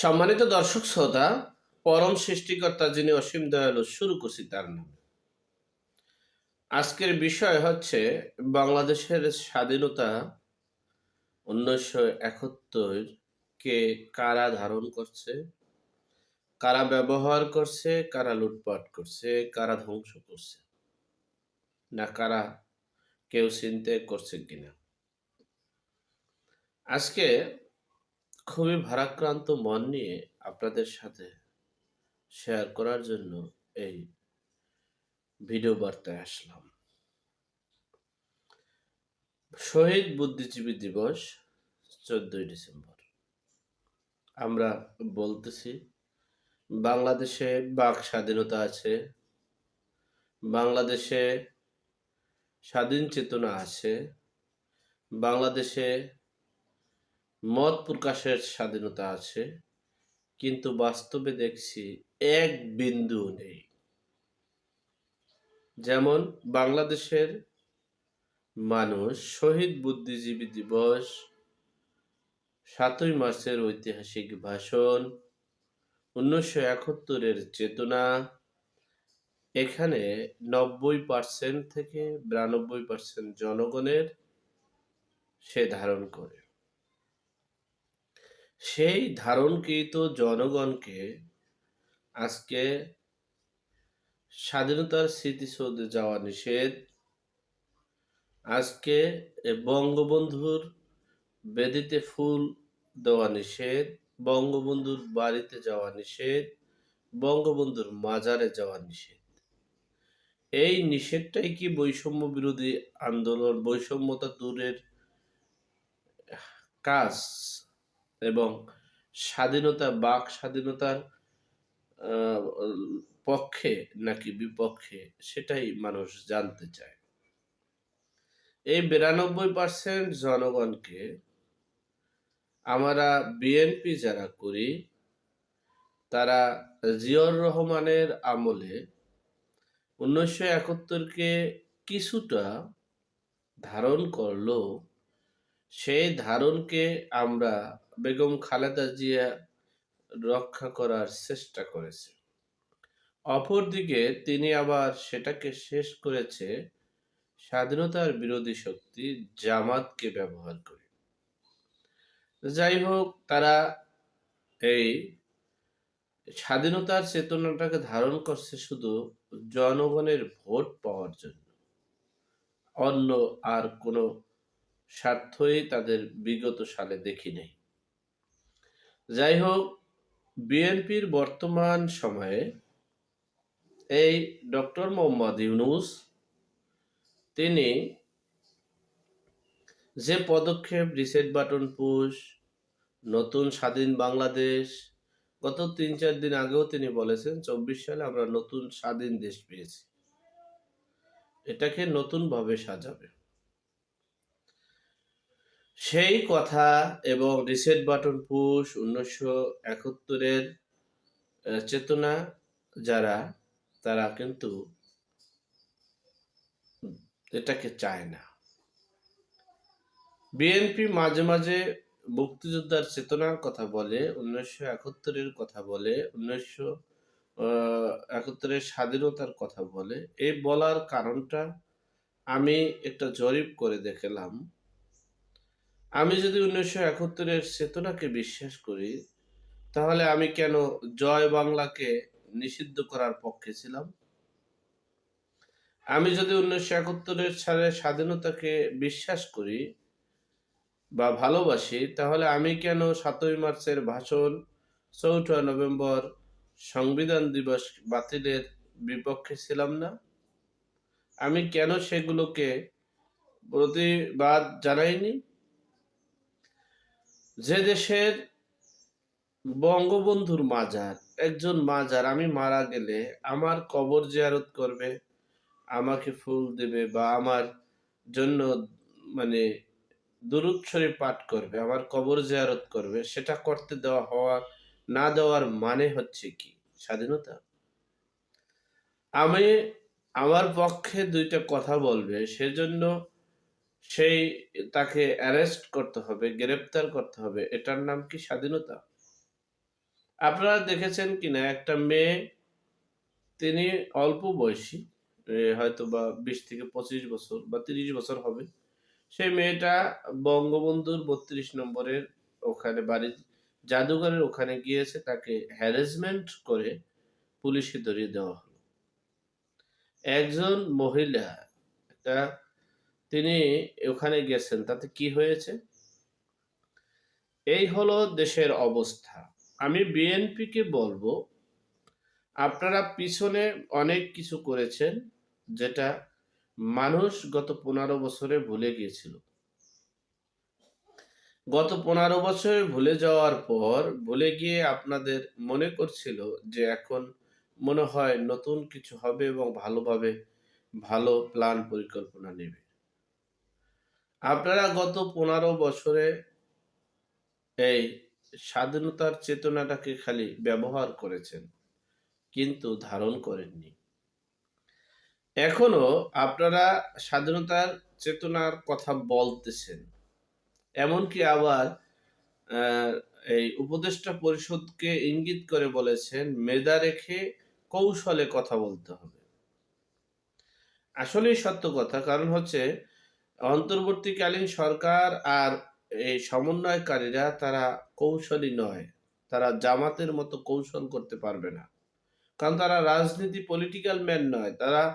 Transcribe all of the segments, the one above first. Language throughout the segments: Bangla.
সম্মানিত দর্শক শ্রোতা, পরম সৃষ্টিকর্তা যিনি অসীম দয়ালু, শুরু করছি তার নামে। আজকের বিষয় হচ্ছে বাংলাদেশের স্বাধীনতা উনিশশো একাত্তর কে কারা ধারণ করছে, কারা ব্যবহার করছে, কারা লুটপাট করছে, কারা ধ্বংস করছে, না কারা কেউ চিনতে করছে কিনা। আজকে খুবই ভারাক্রান্ত মন নিয়ে আপনাদের সাথে শেয়ার করার জন্য এই ভিডিও বার্তায় আসলাম। শহীদ বুদ্ধিজীবী দিবস চোদ্দই ডিসেম্বর। আমরা বলতেছি, বাংলাদেশে বাক স্বাধীনতা আছে, বাংলাদেশে স্বাধীন চেতনা আছে, বাংলাদেশে মত প্রকাশের স্বাধীনতা আছে, কিন্তু বাস্তবে দেখছি এক বিন্দু নেই। যেমন বাংলাদেশের মানুষ শহীদ বুদ্ধিজীবী দিবস, সাতই মার্চের ঐতিহাসিক ভাষণ, উনিশশো একাত্তরের চেতনা, এখানে নব্বই পার্সেন্ট থেকে বিরানব্বই পার্সেন্ট জনগণের সে ধারণ করে। সেই ধারণকৃত জনগণকে আজকে স্বাধীনতার স্মৃতিসৌধে যাওয়া নিষেধ। আজকে বঙ্গবন্ধুর বেদিতে ফুল দেওয়া নিষেধ, বঙ্গবন্ধুর বাড়িতে যাওয়া নিষেধ, বঙ্গবন্ধুর মাজারে যাওয়া নিষেধ। এই নিষেধটাই কি বৈষম্য বিরোধী আন্দোলন, বৈষম্যতা দূরের কাজ? এবং স্বাধীনতা, বাক স্বাধীনতার পক্ষে নাকি বিপক্ষে সেটাই মানুষ জানতে চায়। এই বিরানব্বই পার্সেন্ট জনগণকে আমরা বিএনপি যারা করি, তারা জিয়র রহমানের আমলে উনিশশো একাত্তরকে কিছুটা ধারণ করল। সেই ধারণকে আমরা বেগম খালেদা জিয়া রক্ষা করার চেষ্টা করেছে। অপরদিকে তিনি আবার সেটাকে শেষ করেছে স্বাধীনতার বিরোধী শক্তি জামাতকে ব্যবহার করে। যাই হোক, তারা এই স্বাধীনতার চেতনাটাকে ধারণ করছে শুধু জনগণের ভোট পাওয়ার জন্য। অন্য আর কোনো স্বার্থই তাদের বিগত সালে দেখি নেই। যাই হোক বিএনপির বর্তমান সময়ে এই ডক্টর মোহাম্মদ ইউনুস, তিনি যে পদক্ষেপ রিসেট বাটন পুশ, নতুন স্বাধীন বাংলাদেশ, গত তিন চার দিন আগেও তিনি বলেছেন, চব্বিশ সালে আমরা নতুন স্বাধীন দেশ পেয়েছি। এটাকে নতুনভাবে সাজাবে। সেই কথা এবং রিসেট বাটন পুশ উনিশশো একাত্তরের চেতনা যারা, তারা কিন্তু এটাকে চায় না। বিএনপি মাঝে মাঝে মুক্তিযোদ্ধার চেতনার কথা বলে, উনিশশো একাত্তরের কথা বলে, উনিশশো একাত্তরের স্বাধীনতার কথা বলে। এই বলার কারণটা আমি একটা জরিপ করে দেখলাম। আমি যদি উনিশশো একাত্তরের চেতনাকে বিশ্বাস করি, তাহলে আমি কেন জয় বাংলাকে নিষিদ্ধ করার পক্ষে ছিলাম? আমি যদি উনিশশো একাত্তরের সালে স্বাধীনতাকে বিশ্বাস করি বা ভালোবাসি, তাহলে আমি কেন সাতই মার্চের ভাষণ, চৌঠা নভেম্বর সংবিধান দিবস বাতিলের বিপক্ষে ছিলাম না? আমি কেন সেগুলোকে প্রতিবাদ জানাইনি? যে দেশের বঙ্গবন্ধুর মাজার, একজন মাজার, আমি মারা গেলে আমার কবর জিয়ারত করবে, আমাকে ফুল দেবে বা আমার জন্য মানে দুরুদ শরীফ পাঠ করবে, আমার কবর জিয়ারত করবে, সেটা করতে দেওয়া হওয়া না দেওয়ার মানে হচ্ছে কি? স্বাধীনতা? আমি আমার পক্ষে দুইটা কথা বলবে, সেজন্য সেই তাকে অ্যারেস্ট করতে হবে, গ্রেপ্তার করতে হবে। এটার নাম কি স্বাধীনতা? আপনারা দেখেছেন কিনা, একটা মেয়ে, তিনি অল্প বয়সী হয়তো বা বিশ থেকে পঁচিশ বছর বা তিরিশ বছর হবে। সেই মেয়েটা বঙ্গবন্ধুর বত্রিশ নম্বরের ওখানে বাড়ির জাদুঘরের ওখানে গিয়েছে, তাকে হ্যারাসমেন্ট করে পুলিশে ধরিয়ে দেওয়া হলো। একজন মহিলা, একটা তিনি ওখানে গেছেন। তাতে কি হয়েছে? এই হলো দেশের অবস্থা। আমি বিএনপিকে বলব, আপনারা পিছনে অনেক কিছু করেছেন যেটা মানুষ গত পনেরো বছরে ভুলে গিয়েছিল। গত পনেরো বছরে ভুলে যাওয়ার পর, ভুলে গিয়ে আপনাদের মনে করছিল যে এখন মনে হয় নতুন কিছু হবে এবং ভালোভাবে ভালো প্ল্যান পরিকল্পনা নেবে। আপনারা গত পনেরো বছরে এই স্বাধীনতার চেতনাটাকে খালি ব্যবহার করেছেন, কিন্তু ধারণ করেননি। এখনও আপনারা স্বাধীনতার চেতনার কথা বলতেছেন। এমনকি আবার এই উপদেষ্টা পরিষদকে ইঙ্গিত করে বলেছেন, মেধা রেখে কৌশলে কথা বলতে হবে। আসলেই সত্য কথা, কারণ হচ্ছে অন্তর্বর্তীকালীন সরকার আর এই সমন্বয়কারীরা তারা কৌশলী নয়। তারা জামাতের মতো কৌশল করতে পারবে না। কারণ তারা রাজনীতি পলিটিক্যাল ম্যান নয়। তারা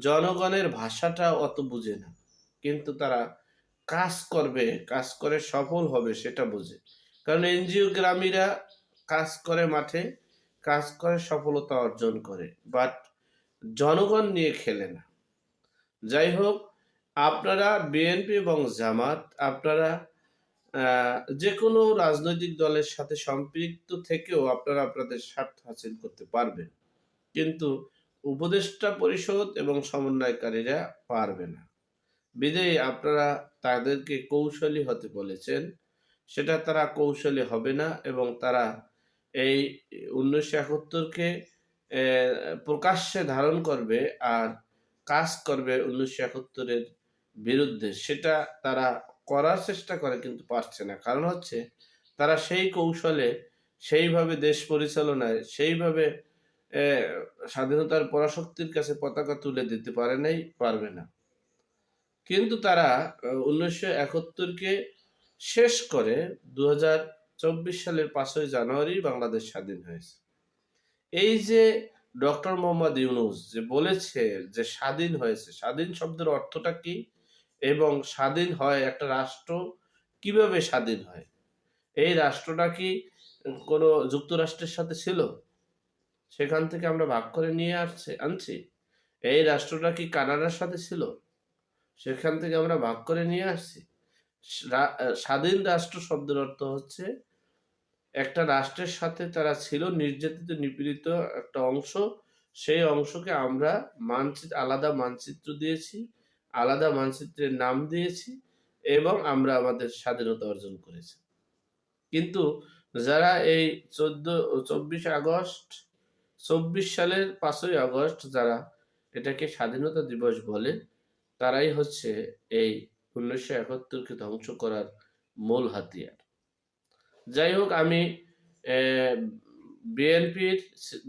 জনগণের ভাষাটা অত বুঝে না। কিন্তু তারা কাজ করবে, কাজ করে সফল হবে সেটা বোঝে। কারণ এনজিও গ্রামীরা কাজ করে মাঠে, কাজ করে সফলতা অর্জন করে। বাট জনগণ নিয়ে খেলে না। যাই হোক আপনারা বিএনপি এবং জামাত, আপনারা যে কোনো রাজনৈতিক দলের সাথে সম্পৃক্ত থেকেও আপনারা আপনাদের স্বার্থ হাসিল করতে পারবেন। কিন্তু উপদেষ্টা পরিষদ এবং সমন্বয়কারীরা পারবে না। বিদেয়ী আপনারা তাদেরকে কৌশলী হতে বলেছেন। সেটা তারা কৌশলী হবে না এবং তারা এই উনিশশো একাত্তরকে প্রকাশ্যে ধারণ করবে আর কাজ করবে উনিশশো একাত্তরের বিরুদ্ধে, সেটা তারা করার চেষ্টা করে কিন্তু পারছে না। কারণ হচ্ছে, তারা সেই কৌশলে, সেইভাবে দেশ পরিচালনায়, সেইভাবে স্বাধীনতার পরাশক্তির কাছে পতাকা তুলে দিতে পারে নাই, পারবে না। কিন্তু তারা উনিশশো একাত্তরকে শেষ করে দু সালের পাঁচই জানুয়ারি বাংলাদেশ স্বাধীন হয়েছে। এই যে ডক্টর মোহাম্মদ ইউনুস যে বলেছে যে স্বাধীন হয়েছে, স্বাধীন শব্দের অর্থটা কি? এবং স্বাধীন হয় একটা রাষ্ট্র কীভাবে স্বাধীন হয়? এই রাষ্ট্রটা কি কোনো যুক্তরাষ্ট্রের সাথে ছিল? সেখান থেকে আমরা ভাগ করে নিয়ে আসছে, আনছি। এই রাষ্ট্রটা কি কানাডার সাথে ছিল? সেখান থেকে আমরা ভাগ করে নিয়ে আসছি। স্বাধীন রাষ্ট্র শব্দের অর্থ হচ্ছে একটা রাষ্ট্রের সাথে তারা ছিল নির্যাতিত, নিপীড়িত একটা অংশ। সেই অংশকে আমরা মানচিত্র আলাদা মানচিত্র দিয়েছি। আলাদা মানচিত্রের নাম দিয়েছি এবং আমরা আমাদের স্বাধীনতা অর্জন করেছি। কিন্তু যারা এই চোদ্দ, চব্বিশ আগস্ট, চব্বিশ সালের পাঁচই আগস্ট যারা এটাকে স্বাধীনতা দিবস বলে, তারাই হচ্ছে এই উনিশশো একাত্তরকে ধ্বংস করার মূল হাতিয়ার। যাই হোক, আমি বিএনপির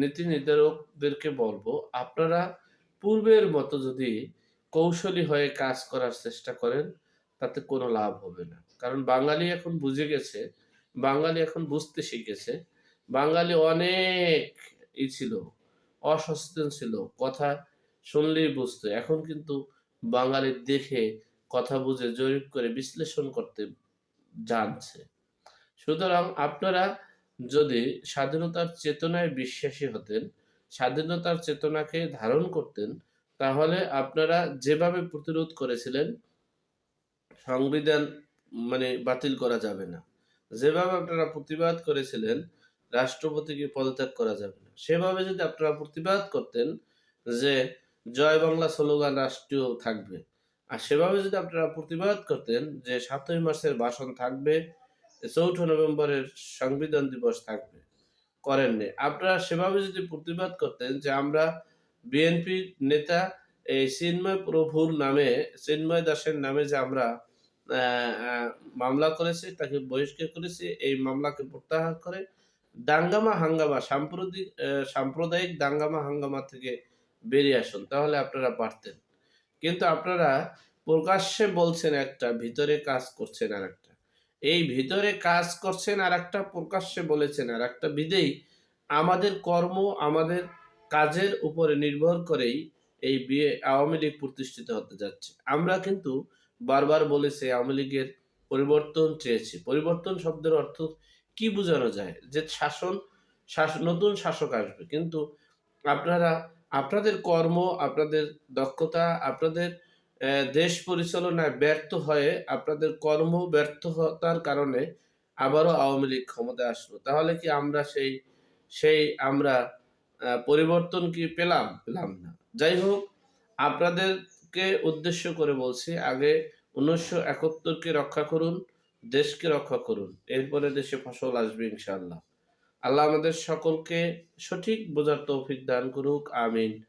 নীতি নির্ধারকদেরকে বলব, আপনারা পূর্বের মতো যদি কৌশলী হয়ে কাজ করার চেষ্টা করেন, তাতে কোনো লাভ হবে না। কারণ বাঙালি এখন বুঝে গেছে, বাঙালি এখন বুঝতে শিখেছে, বাঙালি অনেক ই ছিল, অসচেতন ছিল, কথা শুনলেই বুঝতো। এখন কিন্তু বাঙালি দেখে, কথা বুঝে, জরিপ করে, বিশ্লেষণ করতে জানছে। সুতরাং আপনারা যদি স্বাধীনতার চেতনায় বিশ্বাসী হতেন, স্বাধীনতার চেতনাকে ধারণ করতেন তাহলে আপনারা যেভাবে প্রতিরোধ করেছিলেন, সংবিধান মানে বাতিল করা যাবে না। যেভাবে আপনারা প্রতিবাদ করেছিলেন, রাষ্ট্রপতিকে পদত্যাগ করা যাবে না। সেভাবে যদি আপনারা প্রতিবাদ করতেন যে জয় বাংলা স্লোগান রাষ্ট্রীয় থাকবে, আর সেভাবে যদি আপনারা প্রতিবাদ করতেন যে সাতই মাসের ভাষণ থাকবে, চৌঠা নভেম্বরের সংবিধান দিবস থাকবে, করেননি। আপনারা সেভাবে যদি প্রতিবাদ করতেন যে আমরা বিএনপি নেতা এই চিন্ময় প্রভুর নামে, চিন্ময় দাসের নামে যে আমরা মামলা করেছি, তাকে বহিষ্কার করেছি, এই মামলাকে প্রত্যাহার করে দাঙ্গামা হাঙ্গামা, সাম্প্রতিক সাম্প্রদায়িক দাঙ্গামা হাঙ্গামা থেকে বেরিয়ে আসুন, তাহলে আপনারা পারতেন। কিন্তু আপনারা প্রকাশ্যে বলছেন একটা, ভিতরে কাজ করছেন আর একটা এই ভিতরে কাজ করছেন আর একটা প্রকাশ্যে বলেছেন আর একটা বিদেই আমাদের কর্ম, আমাদের কাজের উপরে নির্ভর করেই এই বিয়ে আওয়ামী লীগ প্রতিষ্ঠিত হতে যাচ্ছে। আমরা কিন্তু বারবার বলেছি আওয়ামী লীগের পরিবর্তন চেয়েছি। পরিবর্তন শব্দের অর্থ কি বোঝানো যায়? যে শাসন, শাস- নতুন শাসক আসবে। কিন্তু আপনারা, আপনাদের কর্ম, আপনাদের দক্ষতা, আপনাদের দেশ পরিচালনায় ব্যর্থ হয়ে আপনাদের কর্ম ব্যর্থতার কারণে আবারও আওয়ামী লীগ ক্ষমতায় আসলো। তাহলে কি আমরা সেই সেই আমরা পরিবর্তন কি পেলাম? পেলাম না। যাই হোক, আপনাদেরকে উদ্দেশ্য করে বলছি, আগে উনিশশো একাত্তরকে রক্ষা করুন, দেশকে রক্ষা করুন, এরপরে দেশে ফসল আসবে ইনশাল্লাহ আল্লাহ আমাদের সকলকে সঠিক বোঝার তৌফিক দান করুক, আমিন।